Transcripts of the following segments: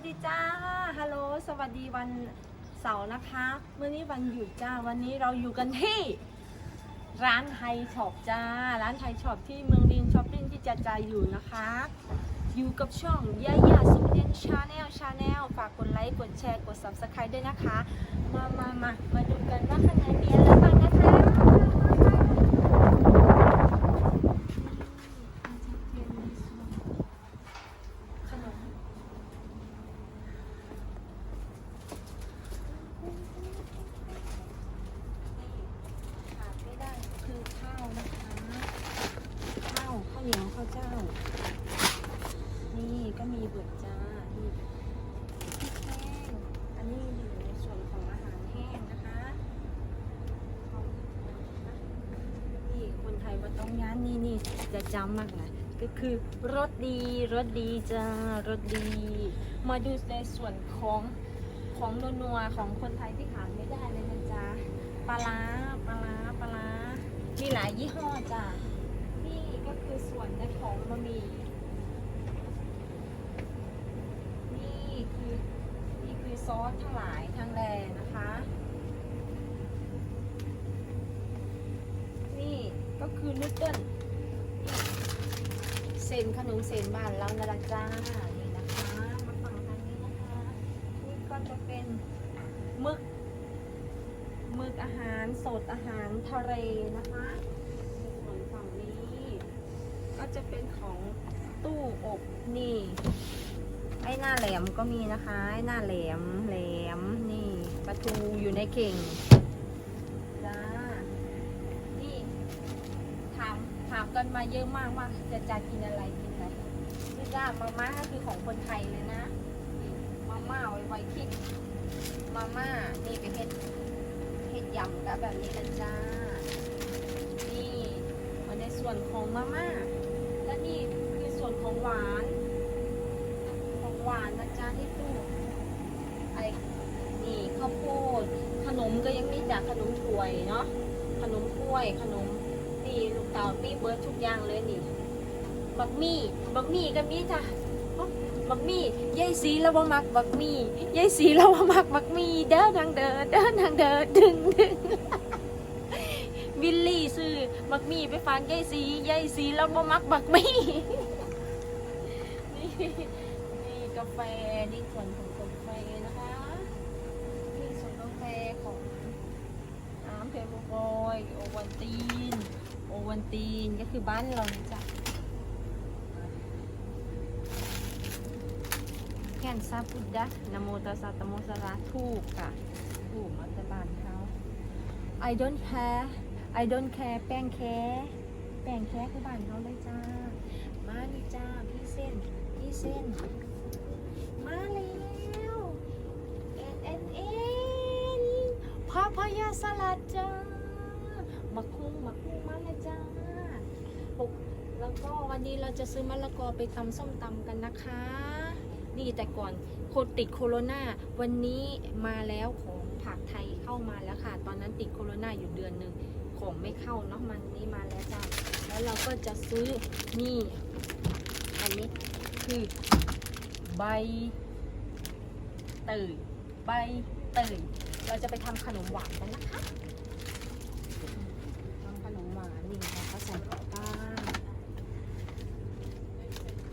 วัสดีจ้า ฮัลโหล สวัสดีวันเสาร์นะคะ เมื่อนี้วันหยุดจ้า วันนี้เราอยู่กันที่ ร้านไทยช็อปจ้า ร้านไทยช็อปที่เมืองดินช้อปปิ้งที่จะจายอยู่นะคะ อยู่กับช่องย่าย่าสุเดียนชาแนลชาแนลฝากกดไลค์ กดแชร์ กด subscribe ด้วยนะคะ มามามามาดูกันว่าข้างในมีอะไรบ้างนะคะขนม ขาดไม่ได้คือข้าวนะคะ ข้าวข้าวเหนียวข้าวเจ้า นี่ก็มี เบิดจ้านี่พริกแห้ง อันนี้อยู่ในส่วนของอาหารแห้งนะคะของนี่คนไทยว่าต้องย้านนี่นี่จะจำมากนะก็คือรสดีรสดีจ้ารสดี มาดูในส่วนของของนัวของคนไทยที่ขาดไม่ได้เลยนะจ๊ะปลาร้าปลาร้าปลาร้ามีหลายยี่ห้อจ้ะนี่ก็คือส่วนในของบะหมี่ นี่คือนี่คือ ซอสทั้งหลายทั้งแลนะคะ นี่ก็คือนูเดิลเซนขนมเซนบ้านเรานะละจ้านี่นะคะ มาฝั่งทางนี้นะคะนี่ก็จะเป็นหมึกหมึกอาหารสดอาหารทะเลนะคะส่วนฝั่งนี้ ก็จะเป็นของตู้อบนี่ อ้หน้าแหลมก็มีนะคะ ไอ้หน้าแหลมแหลมนี่ปลาทูอยู่ในเข่งจ้านี่ถามถามกันมาเยอะมากว่าจะจะกินอะไรกินอะไรนี่จ้ามาม่าก็คือของคนไทยเลยนะมาม่าไว้ไว้คิดมาม่านี่เป็นเห็ดเห็ดยำกับแบบนี้กันจ้านี่มาในส่วนของมาม่าและนี่คือส่วนของหวาน หวานนะจ๊ะที่ตู้ไอ้นี่ข้าวโพดขนมก็ยังมีจากขนมถ้วยเนาะขนมถ้วยขนมนี่ลูกเต๋ามีเบิร์ดทุกอย่างเลยนี่บักมี่บักมี่ก็มีจ้ะบักมี่ยายสีแล้วว่ามักบักมี่ยายสีแล้วว่ามักบักมี่เด้อนางเด้อเด้อนางเด้อดึงดึงวิลลี่ซื้อบักมี่ไปฟังยายสียายสีแล้วว่ามักบักมี่นี่ กาแฟนี่ส่วนของกาแฟนะคะนี่ส่วนกาแฟของน้ำเพลบอยโอวันตีน โอวันตีนก็คือบ้านเรานี่จ้ะแค่นซาพุดดะนะโมตัสสะตะโมสะระถูกค่ะถูกมาแต่บ้านเขา I don't care I don't care แป้งแค่แป้งแค่คือบ้านเขาเลยจ้า มานี่จ้า พี่เส้น พี่เส้น มาแล้วเอ็นเอ็นเอ็นพาพยาสลัดจ้ามักคุ้งมักคุ้งมาเลยจ้าปกแล้วก็วันนี้เราจะซื้อมะละกอไปตำส้มตำกันนะคะ นี่แต่ก่อนโคติดโคโรนาวันนี้มาแล้วของผักไทยเข้ามาแล้วค่ะ ตอนนั้นติดโคโรนาอยู่เดือนหนึ่งของไม่เข้าเนาะมันนี้มาแล้วจ้าแล้วเราก็จะซื้อนี่ อันนี้คือ ใบเตยใบเตยเราจะไปทำขนมหวานกันนะคะทำขนมหวานนี่เราก็ใส่ตะกร้า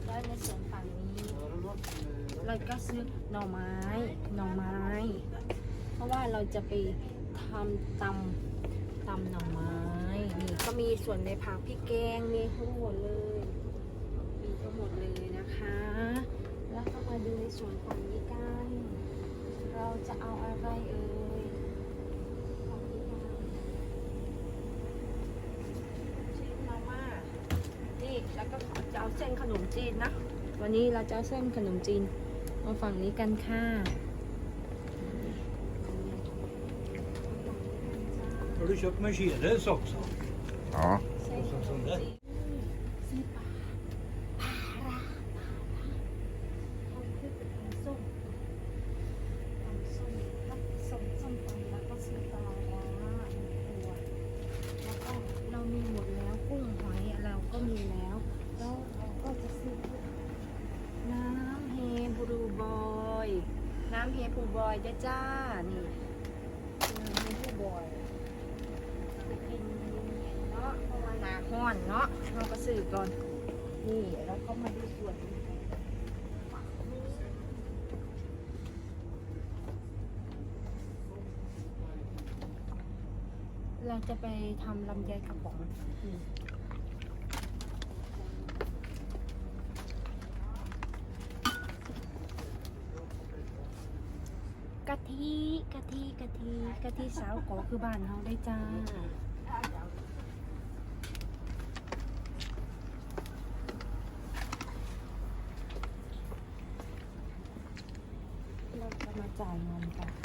แล้วในส่วนฝั่งนี้ เราก็ซื้อหน่อไม้หน่อไม้ เพราะว่าเราจะไปทำตำตำหน่อไม้นี่ก็มีส่วนในผักพริกแกงมีทั้งหมดเลยมีทั้งหมดเลยนะคะ แล้วก็มาดูในส่วนฝั่งนี้กัน เราจะเอาอะไรเอ่ยฝั่งนี้กันชีสมาม่านี่แล้วก็จะเอาเส้นขนมจีนนะ วันนี้เราจะเอาเส้นขนมจีนมาฝั่งนี้กันค่ะ Har du köpt Mercedes också? Ja. เส้นขนมจีนซื้อปลาปลาร้าปลาร้าเอาขึ้นไปทำส้มทำส้มแล้วส้มส้มตำแล้วก็ซื้อปลาร้าตัวแล้วก็เรามีหมดแล้วกุ้งหอยเราก็มีแล้ว แล้วเราก็จะซื้อน้ำเฮบรูบอย ผู้ บอยเด้อจ้า นี่เมผู้บอยกินเนาะเพราะว่าหนาห้อนเนาะเราก็ซื้อก่อน นี่แล้วก็มาดูสวนเราจะไปทำลำไยกระป๋อง กะทิกะทิกะทิกะทิสาวกคือบ้านเราได้จ้าเราจะมาจ่ายเงินกัน